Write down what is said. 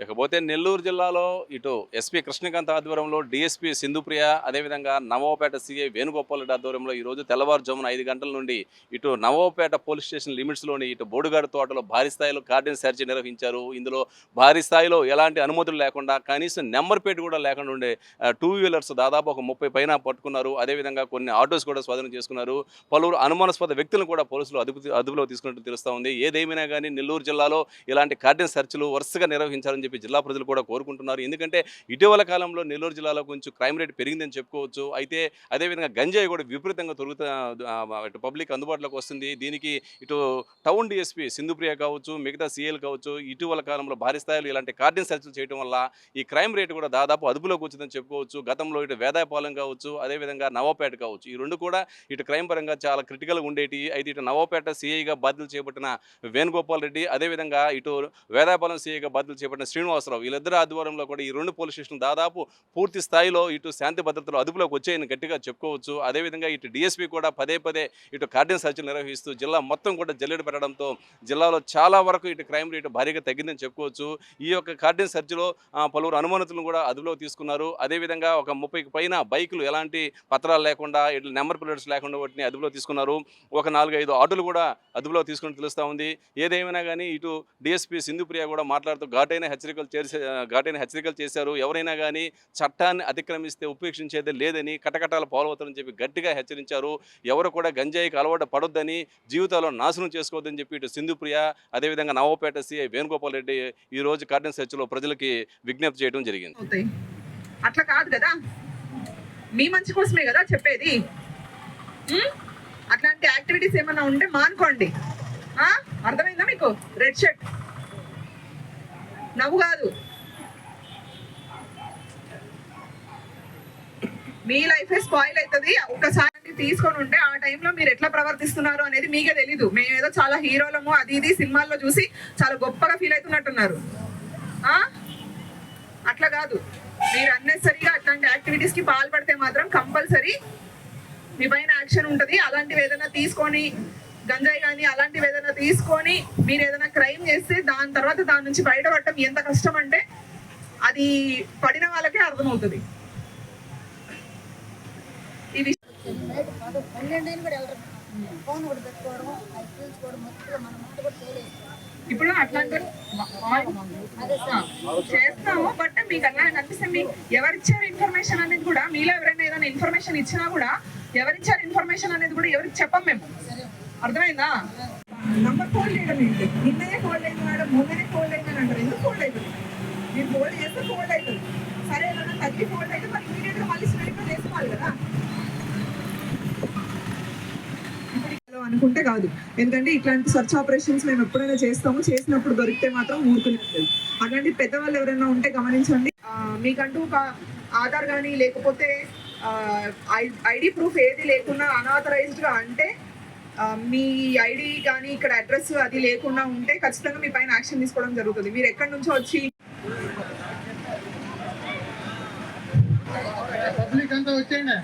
ఇకపోతే నెల్లూరు జిల్లాలో ఇటు ఎస్పీ కృష్ణకాంత్ ఆధ్వర్యంలో డిఎస్పీ సింధుప్రియ అదేవిధంగా నవోపేట సిఐ వేణుగోపాల్ రెడ్డి ఆధ్వర్యంలో ఈరోజు తెల్లవారుజామున ఐదు గంటల నుండి ఇటు నవోపేట పోలీస్ స్టేషన్ లిమిట్స్లోని ఇటు బోడుగాడు తోటలో భారీ స్థాయిలో కార్డిన్ సెర్చ్ నిర్వహించారు. ఇందులో భారీ స్థాయిలో ఎలాంటి అనుమతులు లేకుండా కనీసం నెంబర్ ప్లేట్ కూడా లేకుండా ఉండే టూ వీలర్స్ దాదాపు ఒక ముప్పై పైన పట్టుకున్నారు. అదేవిధంగా కొన్ని ఆటోస్ కూడా స్వాధీనం చేసుకున్నారు. పలువురు అనుమానాస్పద వ్యక్తులను కూడా పోలీసులు అదుపు అదుపులో తీసుకున్నట్టు తెలుస్తూ ఉంది. ఏదేమైనా కానీ నెల్లూరు జిల్లాలో ఇలాంటి కార్డిన్ సెర్చ్లు వరుసగా నిర్వహించాలని చెప్పి జిల్లా ప్రజలు కూడా కోరుకుంటున్నారు. ఎందుకంటే ఇటీవల కాలంలో నెల్లూరు జిల్లాలో కొంచెం క్రైమ్ రేట్ పెరిగిందని చెప్పుకోవచ్చు. అయితే అదేవిధంగా గంజాయి కూడా విపరీతంగా దొరుకుతా ఇటు పబ్లిక్ అందుబాటులోకి వస్తుంది. దీనికి ఇటు టౌన్ డిఎస్పీ సింధుప్రియ కావచ్చు మిగతా సీఎల్ కావచ్చు ఇటీవల కాలంలో భారీ స్థాయిలో ఇలాంటి కార్డిన్ సెర్చ్లు చేయడం వల్ల ఈ క్రైమ్ రేట్ కూడా దాదాపు అదుపులోకి వచ్చిందని చెప్పుకోవచ్చు. గతంలో ఇటు వేదాయపాలెం కావచ్చు అదేవిధంగా నవాపేట కావచ్చు. ఈ రెండు కూడా ఇటు క్రైమ్ పరంగా చాలా క్రిటికల్గా ఉండేటి అయితే ఇటు నవాపేట సీఐగా బాధ్యతలు చేపట్టిన వేణుగోపాల్ రెడ్డి అదేవిధంగా ఇటు వేదాయపాలెం సీఐగా బాధ్యతలు చేపట్టిన శ్రీనివాసరావు వీళ్ళిద్దరు ఆధ్వర్యంలో కూడా ఈ రెండు పోలీస్ స్టేషన్లు దాదాపు పూర్తి స్థాయిలో ఇటు శాంతి భద్రతలు అదుపులోకి వచ్చాయని గట్టిగా చెప్పుకోవచ్చు. అదేవిధంగా ఇటు డిఎస్పీ కూడా పదే పదే ఇటు కార్డిన్ సర్చ్ నిర్వహిస్తూ జిల్లా మొత్తం కూడా జల్లెడ పెట్టడంతో జిల్లాలో చాలా వరకు ఇటు క్రైమ్ రేటు భారీగా తగ్గిందని చెప్పుకోవచ్చు. ఈ యొక్క కార్డిన్ సర్చ్లో పలువురు అనుమానితులను కూడా అదుపులోకి తీసుకున్నారు. అదేవిధంగా ఒక ముప్పైకి పైన బైకులు ఎలాంటి పత్రాలు లేకుండా ఇట్లా నెంబర్ ప్లేట్స్ లేకుండా వాటిని అదుపులో తీసుకున్నారు. ఒక నాలుగైదు ఆటోలు కూడా అదుపులో తీసుకుని తెలుస్తూ ఉంది. ఏదేమైనా కానీ ఇటు డిఎస్పీ సింధుప్రియ కూడా మాట్లాడుతూ ఘాటైన హెచ్చరికలు చేసే ఘాటైన హెచ్చరికలు చేశారు. ఎవరైనా కానీ చట్టాన్ని అతిక్రమిస్తే ఉపేక్షించేది లేదని కటకటాలు పాల్వతారని చెప్పి గట్టిగా హెచ్చరించారు. ఎవరు కూడా గంజాయికి అలవాటు పడొద్దని జీవితాల్లో నాశనం చేసుకోవద్దని చెప్పి ఇటు సింధుప్రియ అదేవిధంగా నవపేట సిఐ వేణుగోపాల్ రెడ్డి ఈ రోజు కార్డిన్ సెర్చ్లో ప్రజలకి విజ్ఞప్తి చేయడం జరిగింది. అట్లా కాదు కదా? మీ మంచి కోసమే కదా చెప్పేది? అట్లాంటి యాక్టివిటీస్ ఏమైనా ఉంటే మానుకోండి. అర్థమైందా మీకు? Red shirt. నవ్వు కాదు. మీ లైఫే స్పాయిల్ అవుతుంది ఒక్కసారి తీసుకొని ఉంటే ఆ టైంలో మీరు ఎట్లా ప్రవర్తిస్తున్నారు అనేది మీకే తెలీదు. మేము ఏదో చాలా హీరోలము అది ఇది సినిమాల్లో చూసి చాలా గొప్పగా ఫీల్ అవుతున్నట్టున్నారు. ఆ? అట్లా కాదు. మీరు అన్నెసరిగా అట్లాంటి యాక్టివిటీస్కి పాల్పడితే మాత్రం కంపల్సరీ మీ పైన యాక్షన్ ఉంటుంది. అలాంటివి ఏదైనా తీసుకొని గంజాయి కానీ అలాంటివి ఏదైనా తీసుకొని మీరు ఏదైనా క్రైమ్ చేస్తే దాని తర్వాత దాని నుంచి బయటపడటం ఎంత కష్టం అంటే అది పడిన వాళ్ళకే అర్థమవుతుంది. ఈ ఇప్పుడు అట్లాంటి అదే చేస్తాము బట్ మీకు అలా అనిపిస్తే మీ ఎవరిచ్చారు ఇన్ఫర్మేషన్ అనేది కూడా మీలో ఎవరైనా ఏదైనా ఇన్ఫర్మేషన్ ఇచ్చినా కూడా ఎవరిచ్చారు ఇన్ఫర్మేషన్ అనేది కూడా ఎవరికి చెప్పం మేము. అర్థమైందా? నంబర్ ఫోల్డ్ చేయడం ఏంటి? నిన్ననే ఫోల్డ్ అయింది మేడం మొన్ననే ఫోల్డ్ అయింది అని అంటారు. ఎందుకు ఫోల్డ్ అవుతుంది? మీరు ఫోల్డ్ చేస్తే ఫోల్డ్ అవుతుంది. సరే ఏదైనా తగ్గి ఫోల్డ్ అయితే మరి ఇమీడియట్గా మళ్ళీ స్టడీ చేసుకోవాలి కదా. అనుకుంటే కాదు. ఎందుకంటే ఇట్లాంటి సర్చ్ ఆపరేషన్స్ మేము ఎప్పుడైనా చేస్తాము చేసినప్పుడు దొరికితే మాత్రం ఊరుకునే అలాంటి పెద్దవాళ్ళు ఎవరైనా ఉంటే గమనించండి. మీకంటూ ఒక ఆధార్ కానీ లేకపోతే ఐడి ప్రూఫ్ ఏది లేకుండా అనాథరైజ్డ్గా అంటే మీ ఐడి కానీ ఇక్కడ అడ్రస్ అది లేకుండా ఉంటే ఖచ్చితంగా మీ పైన యాక్షన్ తీసుకోవడం జరుగుతుంది. మీరు ఎక్కడి నుంచో వచ్చి పబ్లిక్ అంతా వచ్చేయండి.